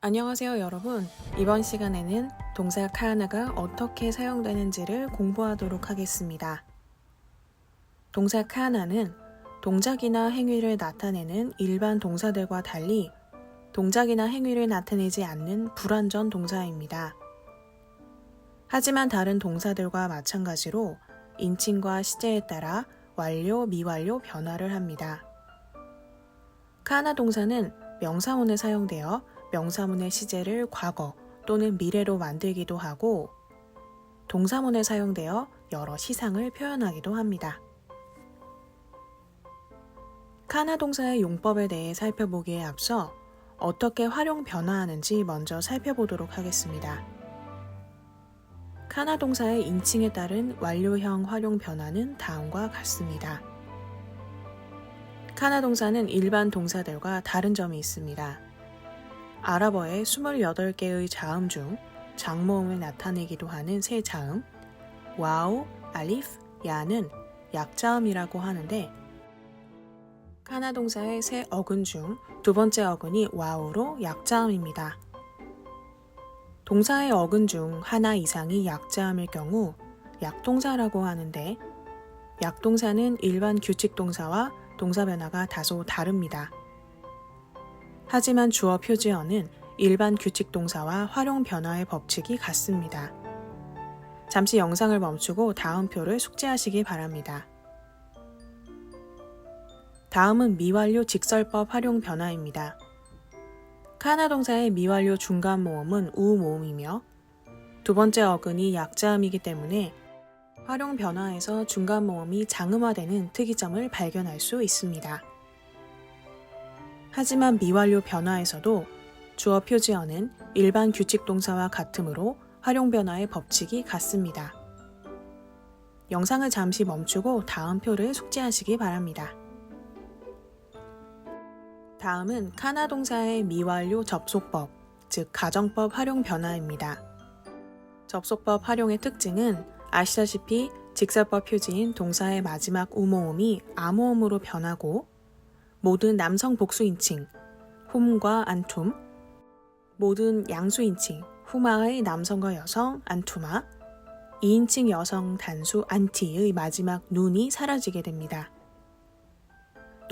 안녕하세요, 여러분. 이번 시간에는 동사 카나가 어떻게 사용되는지를 공부하도록 하겠습니다. 동사 카나는 동작이나 행위를 나타내는 일반 동사들과 달리 동작이나 행위를 나타내지 않는 불완전 동사입니다. 하지만 다른 동사들과 마찬가지로 인칭과 시제에 따라 완료, 미완료 변화를 합니다. 카나 동사는 명사문에 사용되어 명사문의 시제를 과거 또는 미래로 만들기도 하고 동사문에 사용되어 여러 시상을 표현하기도 합니다. 카나 동사의 용법에 대해 살펴보기에 앞서 어떻게 활용 변화하는지 먼저 살펴보도록 하겠습니다. 카나 동사의 인칭에 따른 완료형 활용 변화는 다음과 같습니다. 카나 동사는 일반 동사들과 다른 점이 있습니다. 아랍어의 28개의 자음 중 장모음을 나타내기도 하는 세 자음, 와우, 알리프, 야는 약자음이라고 하는데 카나 동사의 세 어근 중 두 번째 어근이 와우로 약자음입니다. 동사의 어근 중 하나 이상이 약자음일 경우 약동사라고 하는데 약동사는 일반 규칙 동사와 동사 변화가 다소 다릅니다. 하지만 주어 표지어는 일반 규칙 동사와 활용 변화의 법칙이 같습니다. 잠시 영상을 멈추고 다음 표를 숙지하시기 바랍니다. 다음은 미완료 직설법 활용 변화입니다. 카나 동사의 미완료 중간 모음은 우 모음이며 두 번째 어근이 약자음이기 때문에 활용 변화에서 중간 모음이 장음화되는 특이점을 발견할 수 있습니다. 하지만 미완료 변화에서도 주어 표지어는 일반 규칙 동사와 같으므로 활용 변화의 법칙이 같습니다. 영상을 잠시 멈추고 다음 표를 숙지하시기 바랍니다. 다음은 카나 동사의 미완료 접속법, 즉 가정법 활용 변화입니다. 접속법 활용의 특징은 아시다시피 직설법 표지인 동사의 마지막 우모음이 아모음으로 변하고 모든 남성 복수 인칭 홈과 안툼 모든 양수 인칭 후마의 남성과 여성 안투마 2인칭 여성 단수 안티의 마지막 눈이 사라지게 됩니다.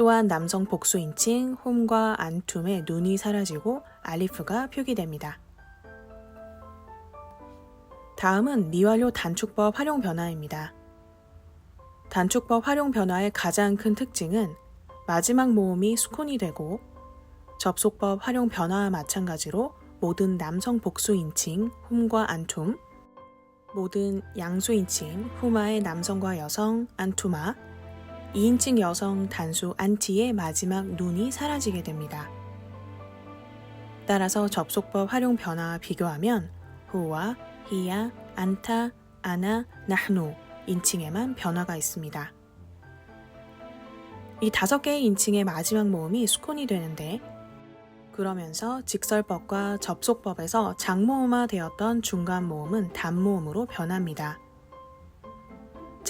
또한 남성 복수 인칭 홈과 안툼의 눈이 사라지고 알리프가 표기됩니다. 다음은 미완료 단축법 활용 변화입니다. 단축법 활용 변화의 가장 큰 특징은 마지막 모음이 수콘이 되고 접속법 활용 변화와 마찬가지로 모든 남성 복수 인칭 홈과 안툼, 모든 양수 인칭 후마의 남성과 여성 안투마, 2인칭 여성 단수 안티의 마지막 눈이 사라지게 됩니다. 따라서 접속법 활용 변화와 비교하면 후와 히야, 안타, 아나, 나흐누 인칭에만 변화가 있습니다. 이 다섯 개의 인칭의 마지막 모음이 수콘이 되는데 그러면서 직설법과 접속법에서 장모음화 되었던 중간 모음은 단모음으로 변합니다.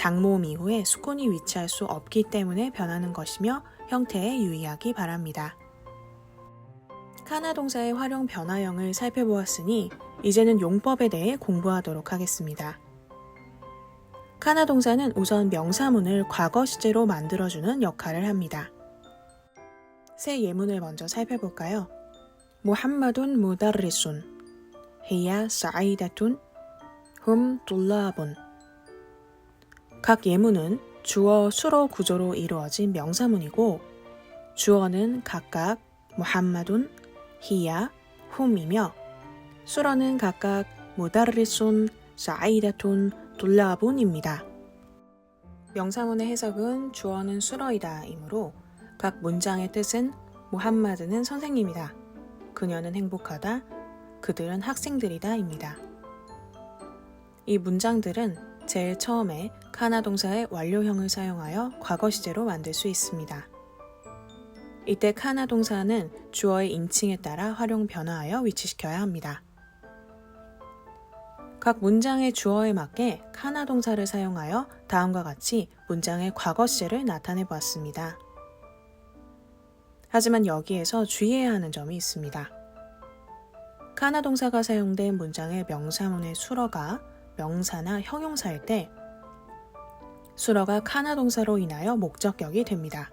장모음 이후에 수콘이 위치할 수 없기 때문에 변하는 것이며 형태에 유의하기 바랍니다. 카나 동사의 활용 변화형을 살펴보았으니 이제는 용법에 대해 공부하도록 하겠습니다. 카나 동사는 우선 명사문을 과거 시제로 만들어주는 역할을 합니다. 새 예문을 먼저 살펴볼까요? 무함마둔 무다리순 히야 사이다툰 훔 둘라본 각 예문은 주어 수로 구조로 이루어진 명사문이고 주어는 각각 무함마둔, 히야, 훔이며 수로는 각각 무다리순, 사이다툰, 둘라본입니다. 명사문의 해석은 주어는 수러이다 이므로 각 문장의 뜻은 무함마드는 선생님이다. 그녀는 행복하다. 그들은 학생들이다 입니다. 이 문장들은 제일 처음에 카나 동사의 완료형을 사용하여 과거 시제로 만들 수 있습니다. 이때 카나 동사는 주어의 인칭에 따라 활용 변화하여 위치시켜야 합니다. 각 문장의 주어에 맞게 카나 동사를 사용하여 다음과 같이 문장의 과거 시제를 나타내 보았습니다. 하지만 여기에서 주의해야 하는 점이 있습니다. 카나 동사가 사용된 문장의 명사문의 수러가 명사나 형용사일 때 수러가 카나 동사로 인하여 목적격이 됩니다.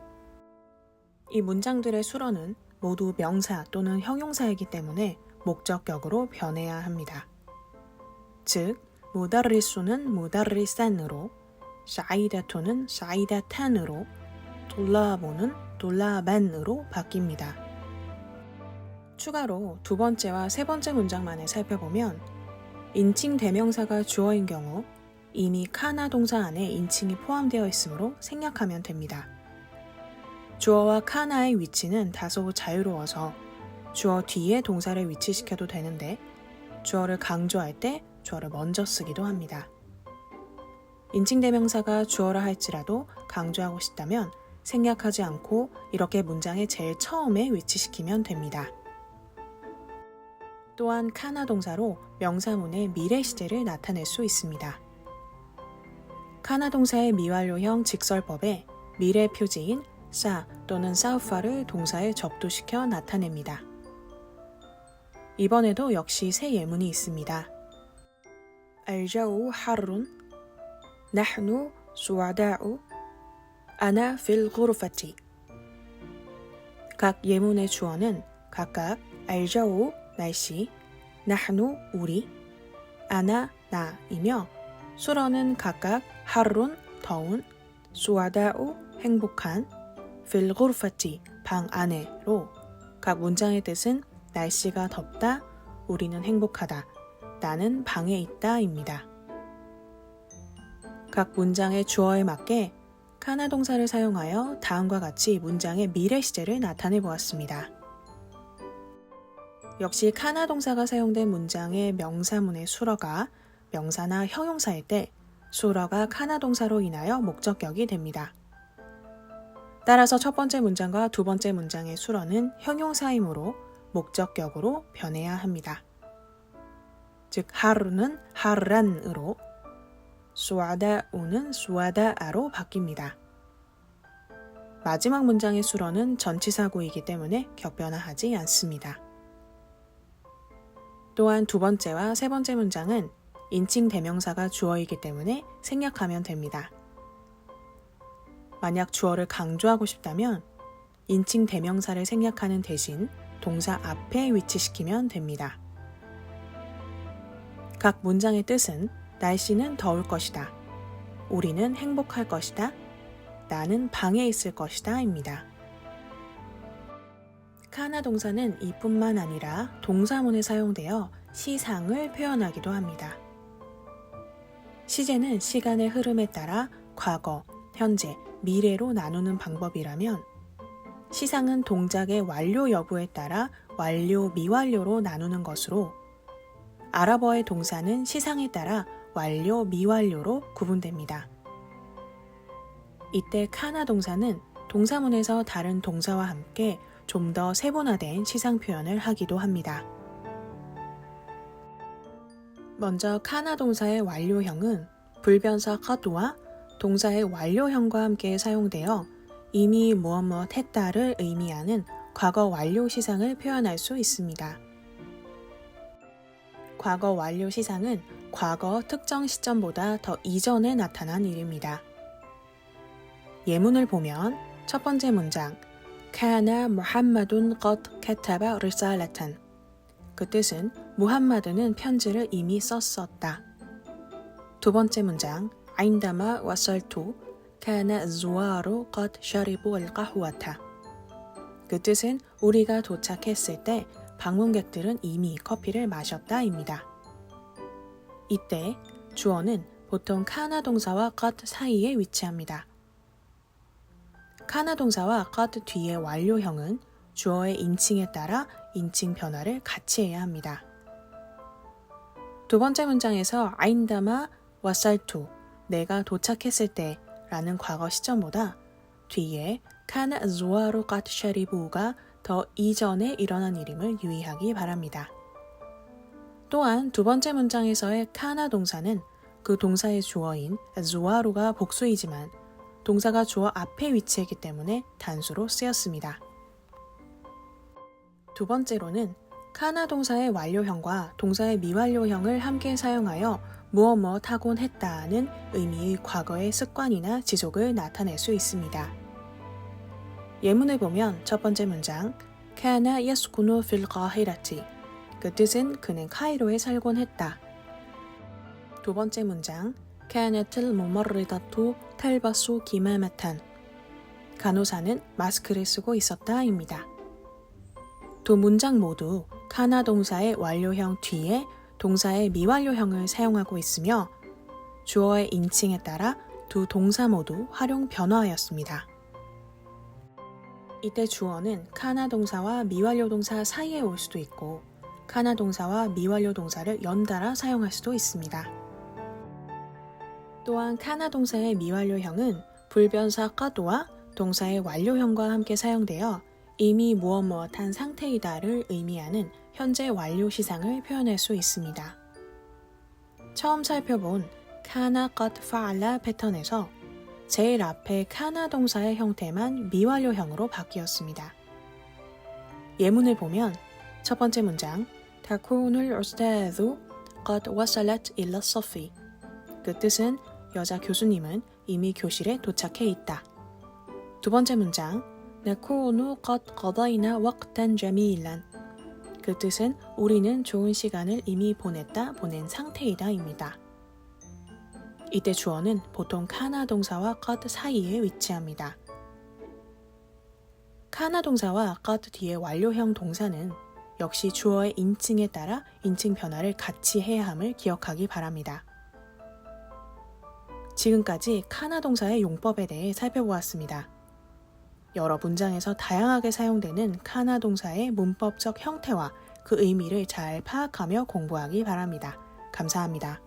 이 문장들의 수러는 모두 명사 또는 형용사이기 때문에 목적격으로 변해야 합니다. 즉, 무다르리수는 무다르리산으로, 사이다토는 사이다탄으로, 돌라보는 돌라반으로 바뀝니다. 추가로 두 번째와 세 번째 문장만을 살펴보면 인칭 대명사가 주어인 경우 이미 카나 동사 안에 인칭이 포함되어 있으므로 생략하면 됩니다. 주어와 카나의 위치는 다소 자유로워서 주어 뒤에 동사를 위치시켜도 되는데 주어를 강조할 때 주어를 먼저 쓰기도 합니다. 인칭 대명사가 주어라 할지라도 강조하고 싶다면 생략하지 않고 이렇게 문장의 제일 처음에 위치시키면 됩니다. 또한 카나 동사로 명사문의 미래 시제를 나타낼 수 있습니다. 카나 동사의 미완료형 직설법에 미래 표지인 사 또는 사우파를 동사에 접두시켜 나타냅니다. 이번에도 역시 세 예문이 있습니다. 알자우 하룬 나흐누 수아다우 아나 필 구르파티 각 예문의 주어는 각각 알자우 날씨 나흐누 우리 아나 나이며 수러는 각각 하룬 더운, 수아다우 행복한, 필구르파티 방 안에로 각 문장의 뜻은 날씨가 덥다, 우리는 행복하다, 나는 방에 있다입니다. 각 문장의 주어에 맞게 카나 동사를 사용하여 다음과 같이 문장의 미래 시제를 나타내 보았습니다. 역시 카나 동사가 사용된 문장의 명사문의 수러가 명사나 형용사일 때 수러가 카나 동사로 인하여 목적격이 됩니다. 따라서 첫 번째 문장과 두 번째 문장의 수러는 형용사이므로 목적격으로 변해야 합니다. 즉 하루는 하르란으로 수아다우는 수아다아로 바뀝니다. 마지막 문장의 수러는 전치사구이기 때문에 격변화하지 않습니다. 또한 두 번째와 세 번째 문장은 인칭 대명사가 주어이기 때문에 생략하면 됩니다. 만약 주어를 강조하고 싶다면 인칭 대명사를 생략하는 대신 동사 앞에 위치시키면 됩니다. 각 문장의 뜻은 날씨는 더울 것이다. 우리는 행복할 것이다. 나는 방에 있을 것이다. 입니다. 카나 동사는 이뿐만 아니라 동사문에 사용되어 시상을 표현하기도 합니다. 시제는 시간의 흐름에 따라 과거, 현재, 미래로 나누는 방법이라면 시상은 동작의 완료 여부에 따라 완료, 미완료로 나누는 것으로 아랍어의 동사는 시상에 따라 완료, 미완료로 구분됩니다. 이때 카나 동사는 동사문에서 다른 동사와 함께 좀 더 세분화된 시상 표현을 하기도 합니다. 먼저 카나 동사의 완료형은 불변사 카도와 동사의 완료형과 함께 사용되어 이미 무엇 무엇 했다를 의미하는 과거 완료 시상을 표현할 수 있습니다. 과거 완료 시상은 과거 특정 시점보다 더 이전에 나타난 일입니다. 예문을 보면 첫 번째 문장 카나 무함마둔 것 카타바 리살라탄 그 뜻은 무함마드는 편지를 이미 썼었다. 두 번째 문장 عندما وصلت كان الزوار قد شربوا القهوة 그 뜻은 우리가 도착했을 때 방문객들은 이미 커피를 마셨다입니다. 이때 주어는 보통 카나 동사와 것 사이에 위치합니다. 카나 동사와 것 뒤의 완료형은 주어의 인칭에 따라 인칭 변화를 같이 해야 합니다. 두 번째 문장에서 아인다마 와살투 내가 도착했을 때 라는 과거 시점보다 뒤에 카나 gat sharibu가 더 이전에 일어난 일임을 유의하기 바랍니다. 또한 두 번째 문장에서의 카나 동사는 그 동사의 주어인 zuaru가 복수이지만 동사가 주어 앞에 위치했기 때문에 단수로 쓰였습니다. 두 번째로는 카나 동사의 완료형과 동사의 미완료형을 함께 사용하여 무엇 무엇 하곤 했다는 의미의 과거의 습관이나 지속을 나타낼 수 있습니다. 예문을 보면 첫 번째 문장 카나 야스쿠노 필 가히라티 그 뜻은 그는 카이로에 살곤 했다. 두 번째 문장 카나틀 무머르다투 탈바수 기마마탄 간호사는 마스크를 쓰고 있었다입니다. 두 문장 모두 카나 동사의 완료형 뒤에 동사의 미완료형을 사용하고 있으며 주어의 인칭에 따라 두 동사 모두 활용 변화하였습니다. 이때 주어는 카나 동사와 미완료 동사 사이에 올 수도 있고 카나 동사와 미완료 동사를 연달아 사용할 수도 있습니다. 또한 카나 동사의 미완료형은 불변사 까도와 동사의 완료형과 함께 사용되어 이미 무엇 무엇한 상태이다를 의미하는 현재 완료 시상을 표현할 수 있습니다. 처음 살펴본 카나 것 파알라 패턴에서 제일 앞에 카나 동사의 형태만 미완료형으로 바뀌었습니다. 예문을 보면 첫 번째 문장 다쿠누를 어스타도 것 와살랏 일라 소피 그 뜻은 여자 교수님은 이미 교실에 도착해 있다. 두 번째 문장 나쿠누 것 거다이나 왁단 자미일란 그 뜻은 우리는 좋은 시간을 이미 보냈다 보낸 상태이다입니다. 이때 주어는 보통 카나 동사와 것 사이에 위치합니다. 카나 동사와 것 뒤에 완료형 동사는 역시 주어의 인칭에 따라 인칭 변화를 같이 해야 함을 기억하기 바랍니다. 지금까지 카나 동사의 용법에 대해 살펴보았습니다. 여러 문장에서 다양하게 사용되는 카나 동사의 문법적 형태와 그 의미를 잘 파악하며 공부하기 바랍니다. 감사합니다.